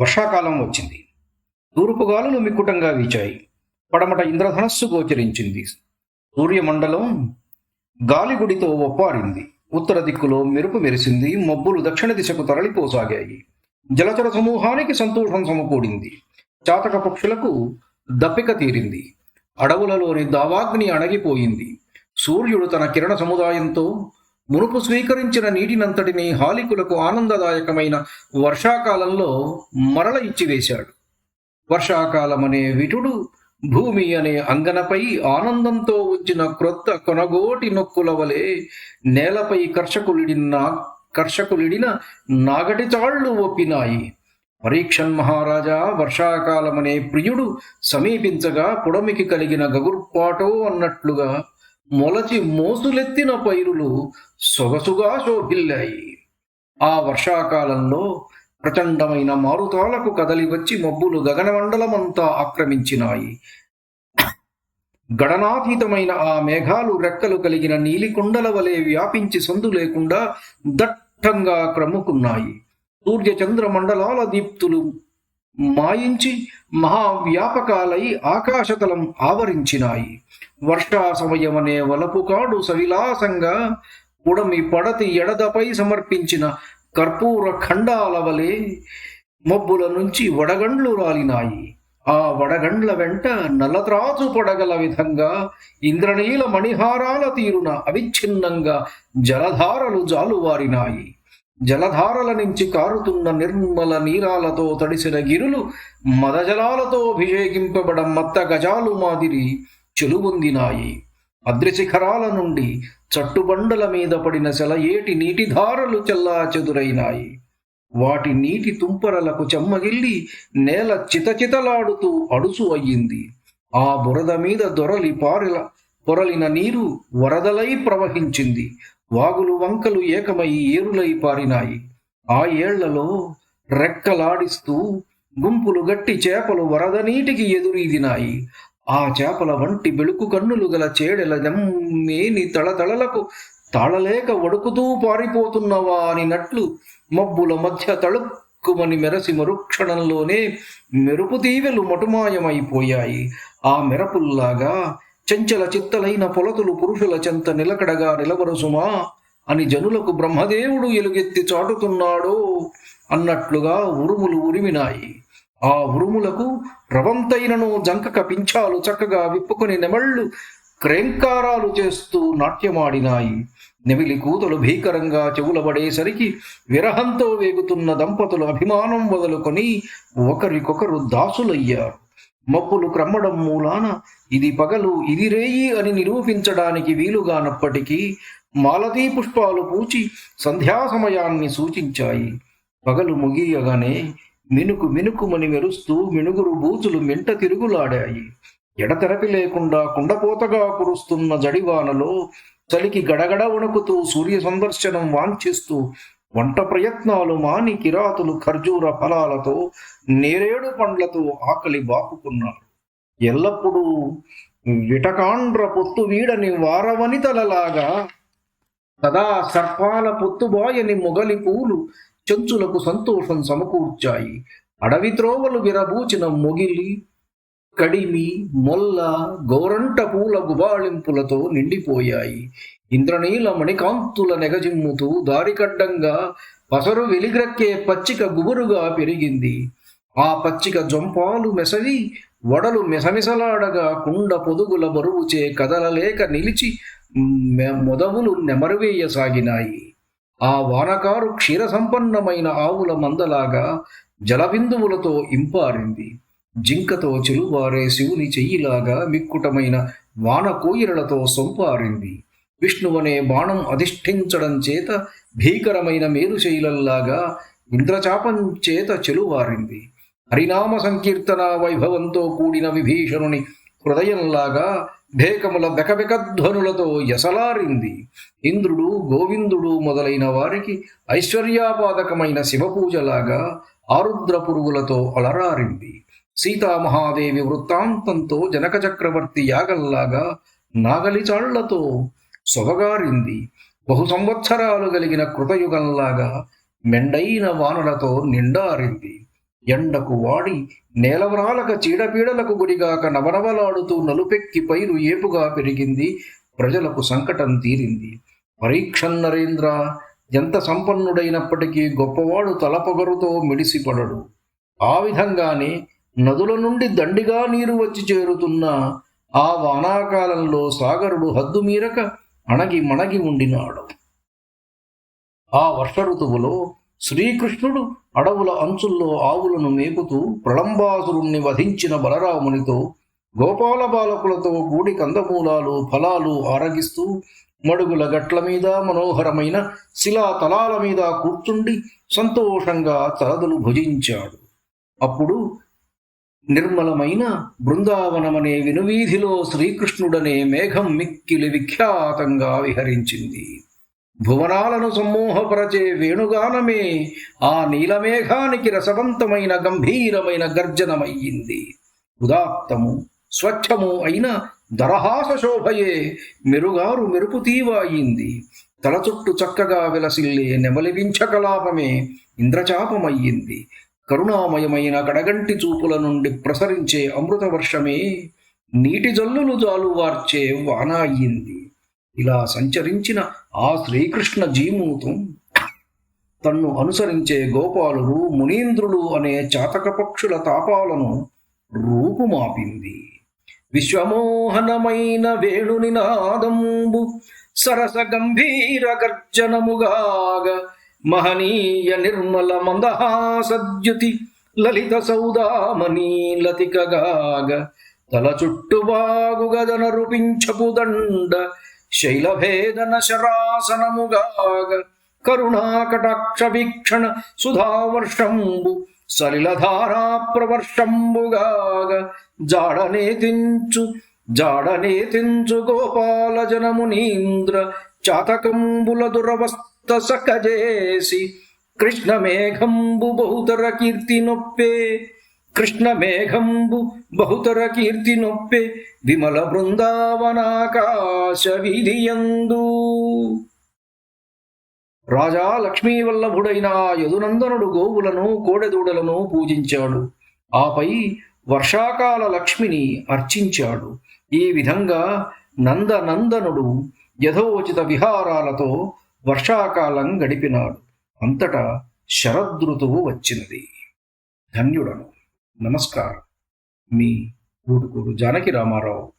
వర్షాకాలం వచ్చింది. తూర్పు గాలులు మిక్కుటంగా వీచాయి. పడమట ఇంద్రధనస్సు గోచరించింది. సూర్యమండలం గాలిగుడితో ఒప్పారింది. ఉత్తర దిక్కులో మెరుపు మెరిసింది. మబ్బులు దక్షిణ దిశకు తరలిపోసాగాయి. జలచర సమూహానికి సంతోషం సమకూడింది. చాతక పక్షులకు దప్పిక తీరింది. అడవులలోని దావాగ్ని అణగిపోయింది. సూర్యుడు తన కిరణ సముదాయంతో మునుపు స్వీకరించిన నీటినంతటిని హాలికులకు ఆనందదాయకమైన వర్షాకాలంలో మరల ఇచ్చివేశాడు. వర్షాకాలమనే విటుడు భూమి అనే అంగనపై ఆనందంతో వచ్చిన క్రొత్త కొనగోటి నొక్కుల వలె నేలపై కర్షకులిడిన కర్షకులిడిన నాగటి చాళ్ళు ఒప్పినాయి. పరీక్షన్ మహారాజా వర్షాకాలమనే ప్రియుడు సమీపించగా పుడమికి కలిగిన గగుర్పాటో అన్నట్లుగా మొలచి మోసులెత్తిన పైరులు సొగసుగా శోభిల్లాయి ఆ వర్షాకాలంలో ప్రచండమైన మారుతాలకు కదలి వచ్చి మబ్బులు గగనమండలమంతా ఆక్రమించినాయి. గణనాతీతమైన ఆ మేఘాలు రెక్కలు కలిగిన నీలికొండల వలె వ్యాపించి సందు లేకుండా దట్టంగా క్రమ్ముకున్నాయి. సూర్య చంద్ర మండలాల దీప్తులు మాయించి మహావ్యాపకాలై ఆకాశతలం ఆవరించినాయి. వర్షా సమయమనే వలపుకాడు సవిలాసంగా ఉడమి పడతి ఎడదపై సమర్పించిన కర్పూర ఖండాల వలె మబ్బుల నుంచి వడగండ్లు రాలినాయి. ఆ వడగండ్ల వెంట నలత్రాసు పడగల విధంగా ఇంద్రనీల మణిహారాల తీరున అవిచ్ఛిన్నంగా జలధారలు జాలువారినాయి. జలధారల నుంచి కారుతున్న నిర్మల నీరాలతో తడిసిన గిరులు మదజలాలతో అభిషేకింపబడ మత్త గజాలు మాదిరి చెలువొందినాయి అద్రిశిఖరాల నుండి చట్టుబండల మీద పడిన సెలయేటి నీటిధారలు చెల్లా చెదురైనాయి. వాటి నీటి తుంపరలకు చెమ్మగిల్లి నేల చితచితలాడుతూ అడుసు అయ్యింది. ఆ బురద మీద దొరలి పారిల పొరలిన నీరు వరదలై ప్రవహించింది. వాగులు వంకలు ఏకమై ఏరులై పారినాయి. ఆ ఏళ్ళలో రెక్కలాడిస్తూ గుంపులు గట్టి చేపలు వరద నీటికి ఎదురీదినాయి. ఆ చేపల వంటి బెళుకు కన్నులు గల చేడెల దమ్మేని తళతళలకు తాళలేక వడుకుతూ పారిపోతున్నవా అనినట్లు మబ్బుల మధ్య తళుక్కుమని మెరసి మరుక్షణంలోనే మెరుపు తీవెలు మటుమాయమైపోయాయి. ఆ మెరపుల్లాగా చెంచల చిత్తలైన పొలతులు పురుషుల చెంత నిలకడగా నిలబరుసుమా అని జనులకు బ్రహ్మదేవుడు ఎలుగెత్తి చాటుతున్నాడో అన్నట్లుగా ఉరుములు ఉరిమినాయి. ఆ ఉరుములకు రవంతైనను జంకక పింఛాలు చక్కగా విప్పుకొని నెమళ్ళు క్రేంకారాలు చేస్తూ నాట్యమాడినాయి. నెమిలి కూతలు భీకరంగా చెవులబడేసరికి విరహంతో వేగుతున్న దంపతులు అభిమానం వదులుకొని ఒకరికొకరు దాసులయ్యారు. మబ్బులు క్రమ్మడం మూలాన ఇది పగలు ఇది రేయి అని నిరూపించడానికి వీలుగానప్పటికీ మాలతీ పుష్పాలు పూచి సంధ్యా సమయాన్ని సూచించాయి. పగలు ముగియగానే మినుకు మినుకుమని మెరుస్తూ మినుగురు బూజులు మెంట తిరుగులాడాయి. ఎడతెరపి లేకుండా కుండపోతగా కురుస్తున్న జడివానలో చలికి గడగడ వణుకుతూ సూర్య సందర్శనం వాంఛిస్తూ వంట ప్రయత్నాలు మాని కిరాతులు ఖర్జూర ఫలాలతో నేరేడు పండ్లతో ఆకలి బాపుకున్నారు. ఎల్లప్పుడూ విటకాండ్ర పొత్తు వీడని వారవనితలలాగా సదా సర్పాల పొత్తుబాయని మొగలి పూలు చెంచులకు సంతోషం సమకూర్చాయి. అడవి త్రోవలు విరబూచిన మొగిలి కడిమి మొల్ల గోరంట పూల గుబాళింపులతో నిండిపోయాయి. ఇంద్రనీల మణికాంతుల నెగజిమ్ముతూ దారికడ్డంగా పసరు వెలిగ్రక్కే పచ్చిక గుబురుగా పెరిగింది. ఆ పచ్చిక జొంపాలు మెసవి వడలు మెసమిసలాడగా కుండ పొదుగుల బరువుచే కదలలేక నిలిచి మొదవులు నెమరువేయసాగినాయి. ఆ వానకారు క్షీర సంపన్నమైన ఆవుల మందలాగా జలబిందువులతో ఇంపారింది. జింకతో చెలువారే శివుని చెయ్యిలాగా మిక్కుటమైన వానకోయిలతో సొంపారింది విష్ణువనే బాణం అధిష్ఠించడం చేత భీకరమైన మేరుశైలల్లాగా ఇంద్రచాపం చేత చెలువారింది. హరినామ సంకీర్తన వైభవంతో కూడిన విభీషణుని హృదయంలాగా భేకముల బెకబెకధ్వనులతో ఎసలారింది ఇంద్రుడు గోవిందుడు మొదలైన వారికి ఐశ్వర్యాపాదకమైన శివపూజలాగా ఆరుద్ర పురుగులతో అలరారింది. సీతామహాదేవి వృత్తాంతంతో జనక చక్రవర్తి యాగల్లాగా నాగలిచాళ్ళతో సొగగారింది. బహు సంవత్సరాలు కలిగిన కృతయుగంలాగా మెండైన వానలతో నిండారింది. ఎండకు వాడి నేలవరాలక చీడపీడలకు గురిగాక నవనవలాడుతూ నలుపెక్కి పైరు ఏపుగా పెరిగింది. ప్రజలకు సంకటం తీరింది. పరీక్ష నరేంద్ర ఎంత సంపన్నుడైనప్పటికీ గొప్పవాడు తలపొగరుతో మిడిసిపడడు. ఆ విధంగానే నదుల నుండి దండిగా నీరు వచ్చి చేరుతున్న ఆ వానాకాలంలో సాగరుడు హద్దు మీరక అణగి మణగి ఉండినాడు. ఆ వర్ష ఋతువులో శ్రీకృష్ణుడు అడవుల అంచుల్లో ఆవులను మేపుతూ ప్రళంబాసురుణ్ణి వధించిన బలరామునితో గోపాల బాలకులతో కూడి కందమూలాలు ఫలాలు ఆరగిస్తూ మడుగుల గట్ల మీద మనోహరమైన శిలా తలాల మీద కూర్చుండి సంతోషంగా తలదులు భుజించాడు. అప్పుడు నిర్మలమైన బృందావనమనే వినువీధిలో శ్రీకృష్ణుడనే మేఘం మిక్కిలి విఖ్యాతంగా విహరించింది. భువనాలను సమ్మోహపరచే వేణుగానమే ఆ నీలమేఘానికి రసవంతమైన గంభీరమైన గర్జనమయ్యింది. ఉదాత్తము స్వచ్ఛము అయిన దరహాస శోభయే మెరుగారు మెరుపు తీవాయింది. తల చుట్టూ చక్కగా విలసిల్లే నెమలివించకలాపమే ఇంద్రచాపమయ్యింది. కరుణామయమైన గడగంటి చూపుల నుండి ప్రసరించే అమృత వర్షమే నీటి జల్లులు జాలువార్చే వాన అయ్యింది. ఇలా సంచరించిన ఆ శ్రీకృష్ణ జీమూతం తన్ను అనుసరించే గోపాలురు మునీంద్రులు అనే చాతక పక్షుల తాపాలను రూపుమాపింది. విశ్వమోహనమైన వేణుని నాదంబు సరస గంభీర గర్జనముగాగ మహనీయ నిర్మల మందహాసద్యుతి లలిత సౌదామనీ లతికగాగ తల చుట్టుబాగు గదన రూపించపు దండ శైలభేదన శరాసనముగాగ కరుణాకటాక్ష వీక్షణ సుధావర్షంబు సలిలధారా ప్రవర్షంబుగాగ జాడనేతించు జాడనేతించు జాడనే తించు గోపాల జనమునీంద్ర చాతకంబుల దురవస్థ సకజేసి కృష్ణ మేఘంబు బహుతర కీర్తి నొప్పే. కృష్ణ మేఘంబు బహుతర కీర్తి నొప్పే. విమల బృందావనాకాశ విధియందు రాజా లక్ష్మీవల్లభుడైన యదునందనుడు గోవులను కోడెదూడలను పూజించాడు. ఆపై వర్షాకాల లక్ష్మిని అర్చించాడు. ఈ విధంగా నందనందనుడు యథోచిత విహారాలతో వర్షాకాలం గడిపినాడు. అంతటా శరదృతువు వచ్చినది. ధన్యుడను. నమస్కారం. మీ ఊటుకూరు జానకి రామారావు.